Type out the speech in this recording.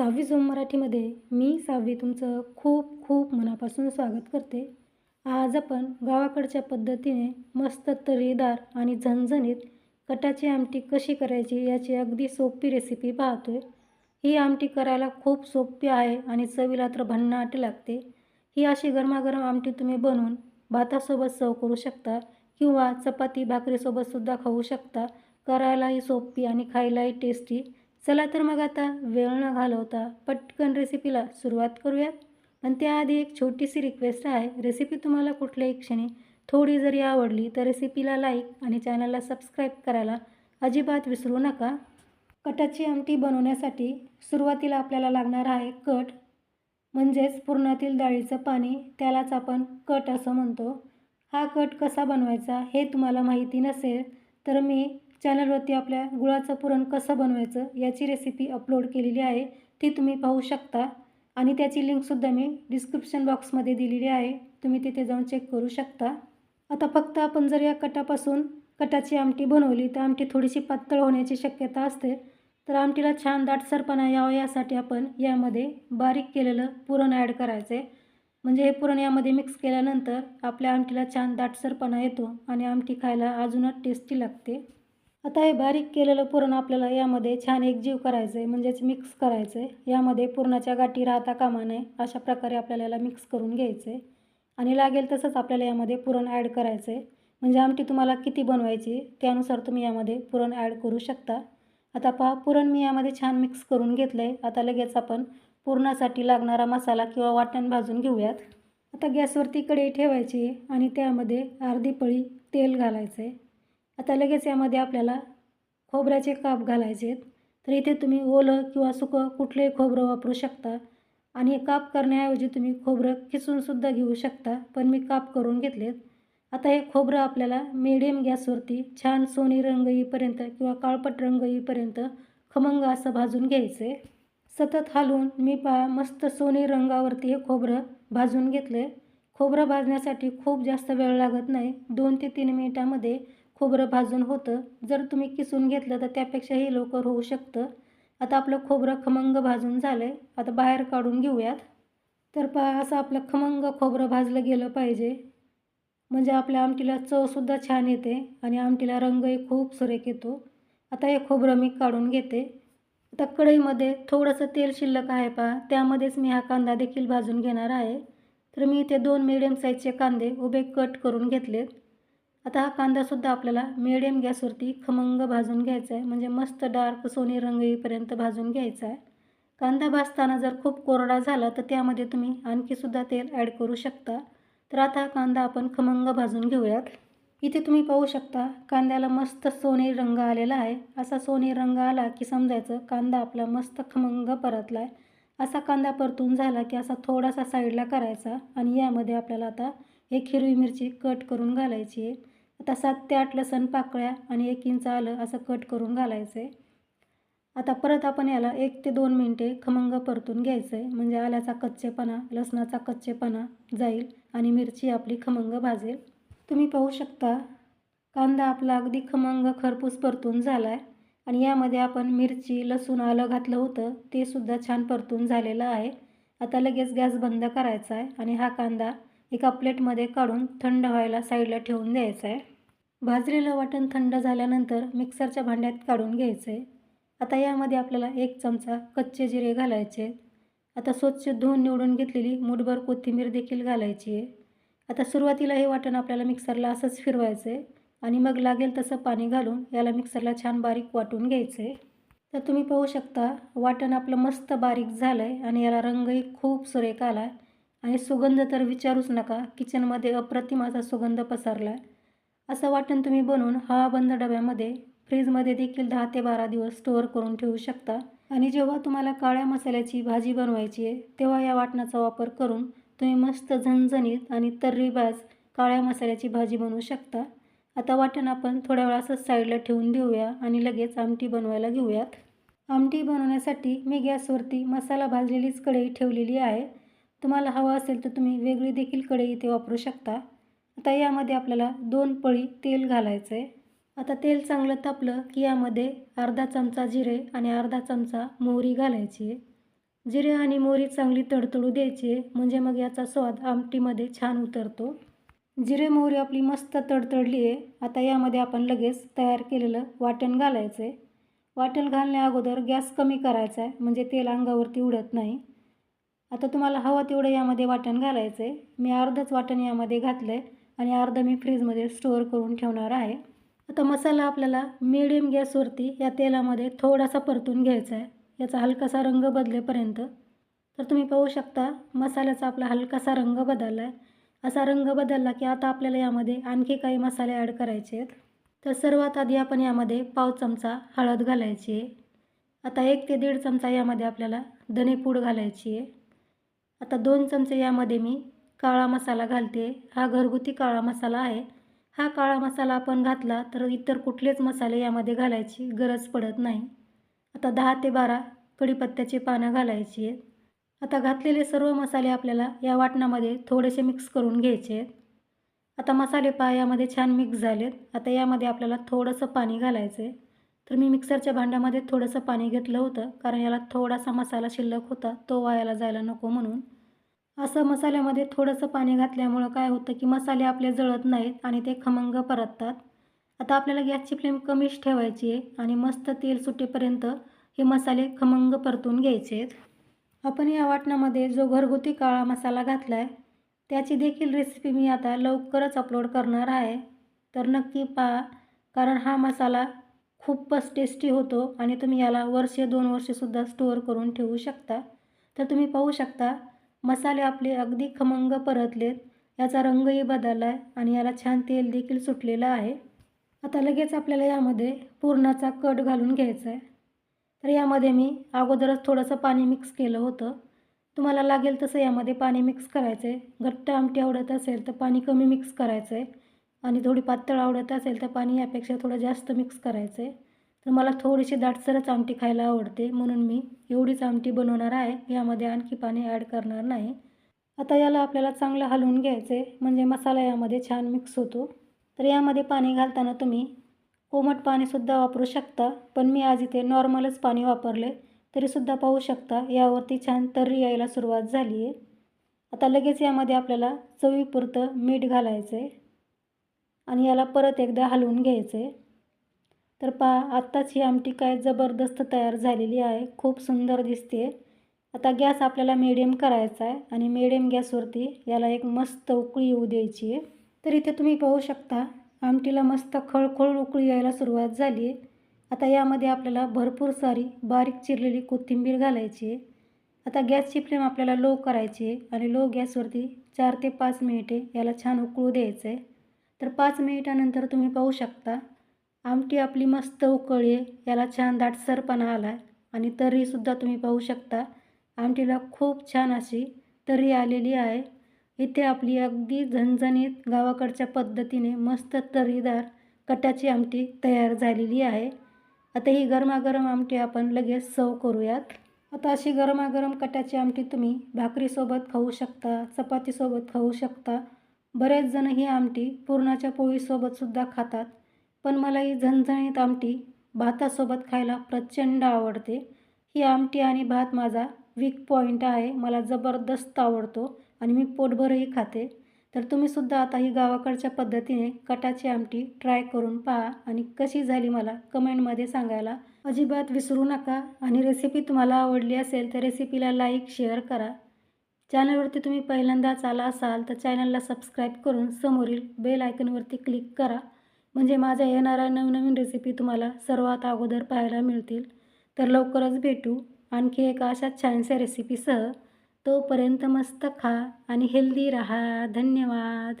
सहावी झोम मराठीमध्ये मी सहावी तुमचं खूप खूप मनापासून स्वागत करते. आज आपण गावाकडच्या पद्धतीने मस्त तरीदार आणि झणझणीत कटाची आमटी कशी करायची याची अगदी सोपी रेसिपी पाहतोय. ही आमटी करायला खूप सोपी आहे आणि चवीला तर भन्नाट लागते. ही अशी गरमागरम आमटी तुम्ही बनवून भातासोबत सर्व करू शकता किंवा चपाती भाकरीसोबतसुद्धा खाऊ शकता. करायलाही सोपी आणि खायलाही टेस्टी चला तर मग आता वेळ न घालवता पटकन रेसिपीला सुरुवात करूयात पण त्याआधी एक छोटीशी रिक्वेस्ट आहे. रेसिपी तुम्हाला कुठल्याही क्षणी थोडी जरी आवडली तर रेसिपीला लाईक आणि चॅनलला सबस्क्राईब करायला अजिबात विसरू नका. कटाची आमटी बनवण्यासाठी सुरुवातीला आपल्याला लागणार आहे कट. म्हणजेच पुरणातील डाळीचं पाणी त्यालाच आपण कट असं म्हणतो. हा कट कसा बनवायचा हे तुम्हाला माहिती नसेल तर मी चॅनलवरती आपल्या गुळाचं पुरण कसं बनवायचं याची रेसिपी अपलोड केलेली आहे. ती तुम्ही पाहू शकता. आणि त्याची लिंकसुद्धा मी डिस्क्रिप्शन बॉक्समध्ये दिलेली आहे. तुम्ही तिथे जाऊन चेक करू शकता. आता फक्त आपण जर या कटापासून कटाची आमटी बनवली तर आमटी थोडीशी पातळ होण्याची शक्यता असते. तर आमटीला छान दाटसरपणा यावं यासाठी आपण यामध्ये बारीक केलेलं पुरण ॲड करायचं. आहे म्हणजे हे पुरण यामध्ये मिक्स केल्यानंतर आपल्या आमटीला छान दाटसरपणा येतो आणि आमटी खायला अजूनच टेस्टी लागते. आता हे बारीक केलेलं पुरण आपल्याला यामध्ये छान एकजीव करायचं आहे म्हणजेच मिक्स करायचं आहे यामध्ये पुरणाच्या गाठी राहता कामा नये अशा प्रकारे आपल्याला याला मिक्स करून घ्यायचं आहे आणि लागेल तसंच आपल्याला यामध्ये पुरण ॲड करायचं आहे म्हणजे आमटी तुम्हाला किती बनवायची त्यानुसार तुम्ही यामध्ये पुरण ॲड करू शकता. आता पहा पुरण मी यामध्ये छान मिक्स करून घेतलं आहे आता लगेच आपण पुरणासाठी लागणारा मसाला किंवा वाटण भाजून घेऊयात. आता गॅसवरती कढई ठेवायची आणि त्यामध्ये अर्धी पळी तेल घालायचं आहे आता लगेच यामध्ये आपल्याला खोबऱ्याचे काप घालायचे आहेत तर इथे तुम्ही ओलं किंवा सुकं कुठलंही खोबरं वापरू शकता. आणि काप करण्याऐवजी तुम्ही खोबरं खिसूनसुद्धा घेऊ शकता. पण मी काप करून घेतलेत. आता हे खोबरं आपल्याला मिडियम गॅसवरती छान सोनी रंग येईपर्यंत किंवा काळपट रंग येईपर्यंत खमंग असं भाजून घ्यायचं. आहे सतत हालून मी पा मस्त सोनी रंगावरती हे खोबरं भाजून घेतलं खोबरं भाजण्यासाठी खूप जास्त वेळ लागत नाही. दोन ते तीन मिनिटामध्ये खोबरं भाजून होतं. जर तुम्ही किसून घेतलं तर त्यापेक्षाही लवकर होऊ शकतं. आता आपलं खोबरं खमंग भाजून झालं आहे आता बाहेर काढून घेऊयात. तर पहा असं आपलं खमंग खोबरं भाजलं गेलं पाहिजे. म्हणजे आपल्या आमटीला चवसुद्धा छान येते आणि आमटीला रंगही खूप सुरेख येतो. आता हे खोबरं मी काढून घेते. आता कढईमध्ये थोडंसं तेल शिल्लक आहे पहा. त्यामध्येच मी हा कांदा देखील भाजून घेणार आहे. तर मी इथे दोन मिडियम साईजचे कांदे उभे कट करून घेतलेत. आता हा कांदासुद्धा आपल्याला मिडियम गॅसवरती खमंग भाजून घ्यायचा आहे. म्हणजे मस्त डार्क सोनी रंग येईपर्यंत भाजून घ्यायचा आहे. कांदा भाजताना जर खूप कोरडा झाला तर त्यामध्ये तुम्ही आणखीसुद्धा तेल ॲड करू शकता. तर आता हा कांदा आपण खमंग भाजून घेऊयात. इथे तुम्ही पाहू शकता कांद्याला मस्त सोनेरी रंग आलेला आहे. असा सोनेरी रंग आला की समजायचं कांदा आपला मस्त खमंग परतला आहे असा कांदा परतून झाला की असा थोडासा साईडला करायचा आणि यामध्ये आपल्याला आता एक हिरवी मिरची कट करून घालायची आहे. आता सात ते आठ लसण पाकळ्या आणि एक इंच आलं असं कट करून घालायचं आहे आता परत आपण याला एक ते दोन मिनटे खमंग परतून घ्यायचं आहे म्हणजे आल्याचा कच्चेपणा लसणाचा कच्चेपणा जाईल आणि मिरची आपली खमंग भाजेल. तुम्ही पाहू शकता कांदा आपला अगदी खमंग खरपूस परतून झाला आहे आणि यामध्ये आपण मिरची लसूण आलं घातलं होतं ते सुद्धा छान परतून झालेलं आहे. आता लगेच गॅस बंद करायचा आहे आणि हा कांदा एका प्लेटमध्ये काढून थंड व्हायला साईडला ठेवून द्यायचं आहे भाजलेलं वाटण थंड झाल्यानंतर मिक्सरच्या भांड्यात काढून घ्यायचं आहे आता यामध्ये आपल्याला एक चमचा कच्चे जिरे घालायचे. आता स्वच्छ धुवून निवडून घेतलेली मुठभर कोथिंबीर देखील घालायची आहे. आता सुरुवातीला हे वाटण आपल्याला मिक्सरला असंच फिरवायचं आहे आणि मग लागेल तसं पाणी घालून याला मिक्सरला छान बारीक वाटून घ्यायचं आहे तर तुम्ही पाहू शकता वाटण आपलं मस्त बारीक झालं आहे आणि याला रंगही खूप सुरेख आला आहे आणि सुगंध तर विचारूच नका. किचनमध्ये अप्रतिम असा सुगंध पसरला आहे असं वाटण तुम्ही बनवून हवा बंद डब्यामध्ये फ्रीजमध्ये देखील दहा ते बारा दिवस स्टोअर करून ठेवू शकता. आणि जेव्हा तुम्हाला काळ्या मसाल्याची भाजी बनवायची आहे तेव्हा या वाटणाचा वापर करून तुम्ही मस्त झणझणीत आणि तर्रीबाज काळ्या मसाल्याची भाजी बनवू शकता. आता वाटण आपण थोड्या वेळा असंच साईडला ठेवून देऊया आणि लगेच आमटी बनवायला घेऊयात. आमटी बनवण्यासाठी मी गॅसवरती मसाला भाजलेलीच कढई ठेवलेली आहे. तुम्हाला हवं असेल तर तुम्ही वेगळी देखील कढई इथे वापरू शकता. आता यामध्ये आपल्याला दोन पळी तेल घालायचं आहे. आता तेल चांगलं तापलं की यामध्ये अर्धा चमचा जिरे आणि अर्धा चमचा मोहरी घालायची आहे. जिरे आणि मोहरी चांगली तडतडू द्यायची आहे, म्हणजे मग याचा स्वाद आमटीमध्ये छान उतरतो. जिरे मोहरी आपली मस्त तडतडली आहे. आता यामध्ये आपण लगेच तयार केलेलं वाटण घालायचं आहे. वाटण घालण्या अगोदर गॅस कमी करायचा आहे म्हणजे तेल अंगावरती उडत नाही. आता तुम्हाला हवं तेवढं यामध्ये वाटण घालायचं आहे मी अर्धच वाटण यामध्ये घातलं आहे आणि अर्धं मी फ्रीजमध्ये स्टोअर करून ठेवणार आहे. आता मसाला आपल्याला मिडियम गॅसवरती या तेलामध्ये थोडासा परतून घ्यायचा आहे. याचा हलकासा रंग बदलेपर्यंत. तर तुम्ही पाहू शकता मसाल्याचा आपला हलकासा रंग बदलला आहे असा रंग बदलला की आता आपल्याला यामध्ये आणखी काही मसाले ॲड करायचे आहेत. तर सर्वात आधी आपण यामध्ये पाव चमचा हळद घालायची आहे. आता एक ते दीड चमचा यामध्ये आपल्याला धनेपूड घालायची आहे. आता दोन चमचे यामध्ये मी काळा मसाला घालते. हा घरगुती काळा मसाला आहे. हा काळा मसाला आपण घातला तर इतर कुठलेच मसाले यामध्ये घालायची गरज पडत नाही. आता दहा ते बारा कढीपत्त्याची पानं घालायची आहेत. आता घातलेले सर्व मसाले आपल्याला या वाटणामध्ये थोडेसे मिक्स करून घ्यायचे आहेत. आता मसाले पा यामध्ये छान मिक्स झालेत. आता यामध्ये आपल्याला थोडंसं पाणी घालायचं आहे तर मी मिक्सरच्या भांड्यामध्ये थोडंसं पाणी घेतलं होतं कारण याला थोडासा मसाला शिल्लक होता तो वायाला जायला नको म्हणून. असं मसाल्यामध्ये थोडंसं पाणी घातल्यामुळं काय होतं की मसाले आपले जळत नाहीत आणि ते खमंग परततात. आता आपल्याला गॅसची फ्लेम कमीच ठेवायची आहे आणि मस्त तेल सुटेपर्यंत हे मसाले खमंग परतून घ्यायचे आहेत. आपण या वाटणामध्ये जो घरगुती काळा मसाला घातला आहे त्याची देखील रेसिपी मी आता लवकरच अपलोड करणार आहे. तर नक्की पहा कारण हा मसाला खूपच टेस्टी होतो आणि तुम्ही याला वर्षे दोन वर्षेसुद्धा स्टोअर करून ठेवू शकता. तर तुम्ही पाहू शकता मसाले आपले अगदी खमंग परतलेत याचा रंगही बदलला आहे आणि याला छान तेल देखील सुटलेलं आहे. आता लगेच आपल्याला यामध्ये पुरणाचा कट घालून घ्यायचा आहे तर यामध्ये मी अगोदरच थोडंसं पाणी मिक्स केलं होतं. तुम्हाला लागेल तसं यामध्ये पाणी मिक्स करायचं आहे घट्ट आमटी आवडत असेल तर पाणी कमी मिक्स करायचं आहे आणि थोडी पातळ आवडत असेल तर पाणी यापेक्षा थोडं जास्त मिक्स करायचं आहे तर मला थोडीशी दाटसरच आमटी खायला आवडते म्हणून मी एवढीच आमटी बनवणार आहे. यामध्ये आणखी पाणी ॲड करणार नाही. आता याला आपल्याला चांगलं हलवून घ्यायचं आहे म्हणजे मसाला यामध्ये छान मिक्स होतो. तर यामध्ये पाणी घालताना तुम्ही कोमट पाणीसुद्धा वापरू शकता पण मी आज इथे नॉर्मलच पाणी वापरले तरीसुद्धा पाहू शकता यावरती छान तर्री यायला सुरुवात झाली आहे आता लगेच यामध्ये आपल्याला चवीपुरतं मीठ घालायचं आहे आणि याला परत एकदा हलवून घ्यायचं आहे तर पहा आत्ताच ही आमटी काय जबरदस्त तयार झालेली आहे. खूप सुंदर दिसते आता गॅस आपल्याला मिडियम करायचा आहे आणि मिडियम गॅसवरती याला एक मस्त उकळी येऊ द्यायची आहे. तर इथे तुम्ही पाहू शकता आमटीला मस्त खळखळ उकळी यायला सुरुवात झाली आहे. आता यामध्ये आपल्याला भरपूर सारी बारीक चिरलेली कोथिंबीर घालायची आहे. आता गॅसची फ्लेम आपल्याला लो करायची आहे आणि लो गॅसवरती चार ते पाच मिनिटे याला छान उकळू द्यायचं आहे तर पाच मिनिटानंतर तुम्ही पाहू शकता आमटी आपली मस्त उकळी आहे याला छान दाटसरपणा आला आहे आणि तर्रीसुद्धा तुम्ही पाहू शकता आमटीला खूप छान अशी तर्री आलेली आहे. इथे आपली अगदी झणझणीत गावाकडच्या पद्धतीने मस्त तर्रीदार कटाची आमटी तयार झालेली आहे. आता ही गरमागरम आमटी आपण लगेच सर्व करूयात. आता अशी गरमागरम कटाची आमटी तुम्ही भाकरीसोबत खाऊ शकता चपातीसोबत खाऊ शकता. बरेच जण ही आमटी पुरणाच्या पोळीसोबतसुद्धा खातात पण मला ही झणझणीत आमटी भातासोबत खायला प्रचंड आवडते. ही आमटी आणि भात माझा वीक पॉईंट आहे मला जबरदस्त आवडतो आणि मी पोटभरही खाते. तर तुम्हीसुद्धा आता ही गावाकडच्या पद्धतीने कटाची आमटी ट्राय करून पहा आणि कशी झाली मला कमेंटमध्ये सांगायला. अजिबात विसरू नका आणि रेसिपी तुम्हाला आवडली असेल तर रेसिपीला लाईक शेअर करा. चॅनलवरती तुम्ही पहिल्यांदाच आला असाल तर चॅनलला सबस्क्राईब करून समोरील बेल आयकनवरती क्लिक करा. म्हणजे माझ्या येणाऱ्या नवनवीन रेसिपी तुम्हाला सर्वात अगोदर पाहायला मिळतील. तर लवकरच भेटू. आणखी एका अशा छानशा रेसिपीसह तोपर्यंत मस्त खा आणि हेल्दी रहा. धन्यवाद.